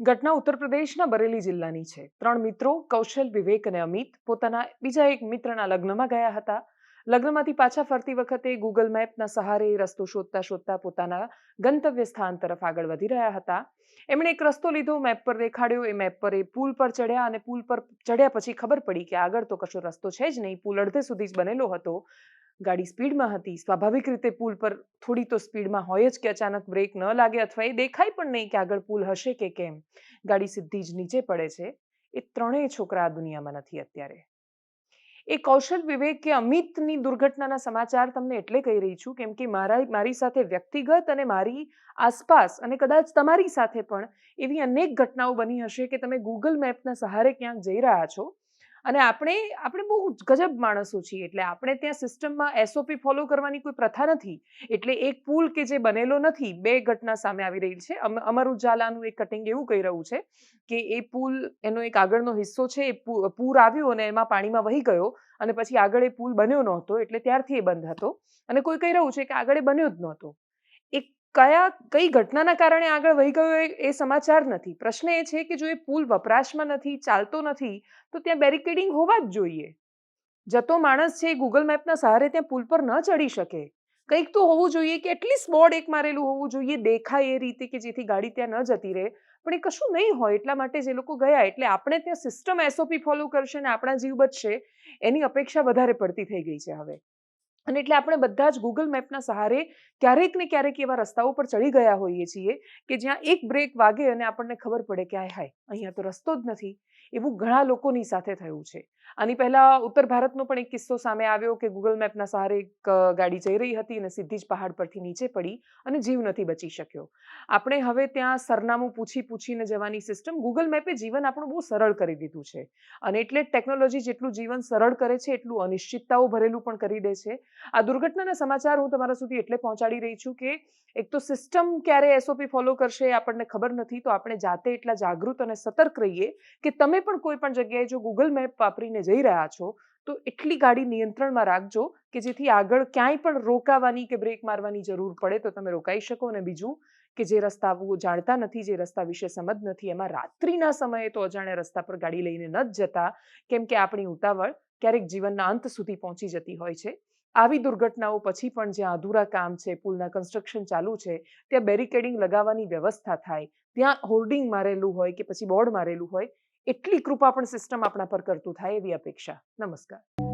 ઘટના ઉત્તર પ્રદેશના બરેલી જિલ્લાની છે. ત્રણ મિત્રો, કૌશલ, વિવેક અને અમિત પોતાના બીજા એક મિત્રના લગ્નમાં ગયા હતા. લગ્નમાંથી પાછા ફરતી વખતે ગૂગલ મેપના સહારે રસ્તો શોધતા શોધતા પોતાના ગંતવ્ય સ્થાન તરફ આગળ વધી રહ્યા હતા. એમણે એક રસ્તો લીધો મેપ પર દેખાડ્યો. એ મેપ પર એ પુલ પર ચડ્યા અને પુલ પર ચડ્યા પછી ખબર પડી કે આગળ તો કશો રસ્તો છે જ નહીં. પુલ અડધે સુધી જ બનેલો હતો. ગાડી સ્પીડમાં હતી. સ્વાભાવિક રીતે પુલ પર થોડી તો સ્પીડમાં હોય જ કે અચાનક બ્રેક ન લાગે અથવા એ દેખાય પણ નહીં કે આગળ પુલ હશે કે કેમ. ગાડી સીધી જ નીચે પડે છે. એ ત્રણેય છોકરા આ દુનિયામાં નથી અત્યારે. એ કૌશલ વિવેક કે અમિતની દુર્ઘટનાના સમાચાર તમને એટલે કહી રહી છું, કેમ કે મારા, મારી સાથે વ્યક્તિગત અને મારી આસપાસ અને કદાચ તમારી સાથે પણ એવી અનેક ઘટનાઓ બની હશે કે તમે ગૂગલ મેપના સહારે ક્યાંક જઈ રહ્યા છો. અને આપણે આપણે બહુ ગજબ માણસો છીએ. એટલે આપણે ત્યાં સિસ્ટમમાં એસઓપી ફોલો કરવાની કોઈ પ્રથા નથી. એટલે એક પુલ કે જે બનેલો નથી, બે ઘટના સામે આવી રહી છે. અમ- અમર ઉજાલાનું એક કટિંગ એવું કહી રહ્યું છે કે એ પુલ, એનો એક આગળનો હિસ્સો છે, એ પૂર આવ્યું અને એમાં પાણીમાં વહી ગયો અને પછી આગળ એ પુલ બન્યો નહોતો, એટલે ત્યારથી એ બંધ હતો. અને કોઈ કહી રહ્યું છે કે આગળ એ બન્યો જ નહોતો. એ કયા, કઈ ઘટનાના કારણે આગળ વહી ગયો એ- સમાચાર નથી. પ્રશ્ન એ છે કે જો એ પુલ વપરાશમાં નથી, ચાલતો નથી, તો ત્યાં બેરિકેડિંગ હોવા જ જોઈએ. જતો માણસ છે એ ગૂગલ મેપના સહારે ત્યાં પુલ પર ન ચડી શકે. કંઈક તો હોવું જોઈએ કે એટલીસ્ટ બોર્ડ એક મારેલું હોવું જોઈએ, દેખાય એ રીતે કે જેથી ગાડી ત્યાં ન જતી રહે. પણ એ કશું નહીં હોય, એટલા માટે જે લોકો ગયા, એટલે આપણે ત્યાં સિસ્ટમ એસઓપી ફોલો કરશે ને આપણા જીવ બચશે, એની અપેક્ષા વધારે પડતી થઈ ગઈ છે હવે. અને એટલે આપણે બધા જ ગૂગલ મેપના સહારે ક્યારેક ને ક્યારેક એવા રસ્તાઓ પર ચડી ગયા હોઈએ છીએ કે જ્યાં એક બ્રેક વાગે અને આપણને ખબર પડે કે હાય હાય, અહીંયા તો રસ્તો જ નથી. એવું ઘણા લોકોની સાથે થયું છે. આની પહેલા ઉત્તર ભારતનો પણ એક કિસ્સો સામે આવ્યો કે ગૂગલ મેપના સહારે એક ગાડી જઈ રહી હતી અને સીધી જ પહાડ પરથી નીચે પડી અને જીવ નથી બચી શક્યો. આપણે હવે ત્યાં સરનામું પૂછી પૂછીને જવાની સિસ્ટમ ગૂગલ મેપે જીવન આપણું બહુ સરળ કરી દીધું છે. અને એટલે ટેકનોલોજી જેટલું જીવન સરળ કરે છે, એટલું અનિશ્ચિતતાઓ ભરેલું પણ કરી દે છે. આ દુર્ઘટનાના સમાચાર હું તમારા સુધી એટલે પહોંચાડી રહી છું કે એક તો સિસ્ટમ ક્યારે એસઓપી ફોલો કરશે આપણને ખબર નથી, તો આપણે જાતે એટલા જાગૃત અને સતર્ક રહીએ કે તમે પણ કોઈ પણ જગ્યાએ જો ગૂગલ મેપ વાપરીને જઈ રહ્યા છો, તો એટલી ગાડી નિયંત્રણમાં રાખજો કે જેથી આગળ ક્યાંય પણ રોકાવાની કે બ્રેક મારવાની જરૂર પડે તો તમે રોકાઈ શકો. અને બીજું કે જે રસ્તા આવું જાણતા નથી, જે રસ્તા વિશે સમજ નથી, એમાં રાત્રિના સમયે તો અજાણ્યા રસ્તા પર ગાડી લઈને ન જ જતા, કેમ કે આપણી ઉતાવળ ક્યારેક જીવનના અંત સુધી પહોંચી જતી હોય છે. આવી દુર્ઘટનાઓ પછી પણ જ્યાં અધૂરા કામ છે, પુલના કન્સ્ટ્રક્શન ચાલુ છે, ત્યાં બેરિકેડિંગ લગાવવાની વ્યવસ્થા થાય, ત્યાં હોર્ડિંગ મારેલું હોય કે પછી બોર્ડ મારેલું હોય, એટલી કૃપા પણ સિસ્ટમ આપણા પર કરતું થાય એવી અપેક્ષા. નમસ્કાર.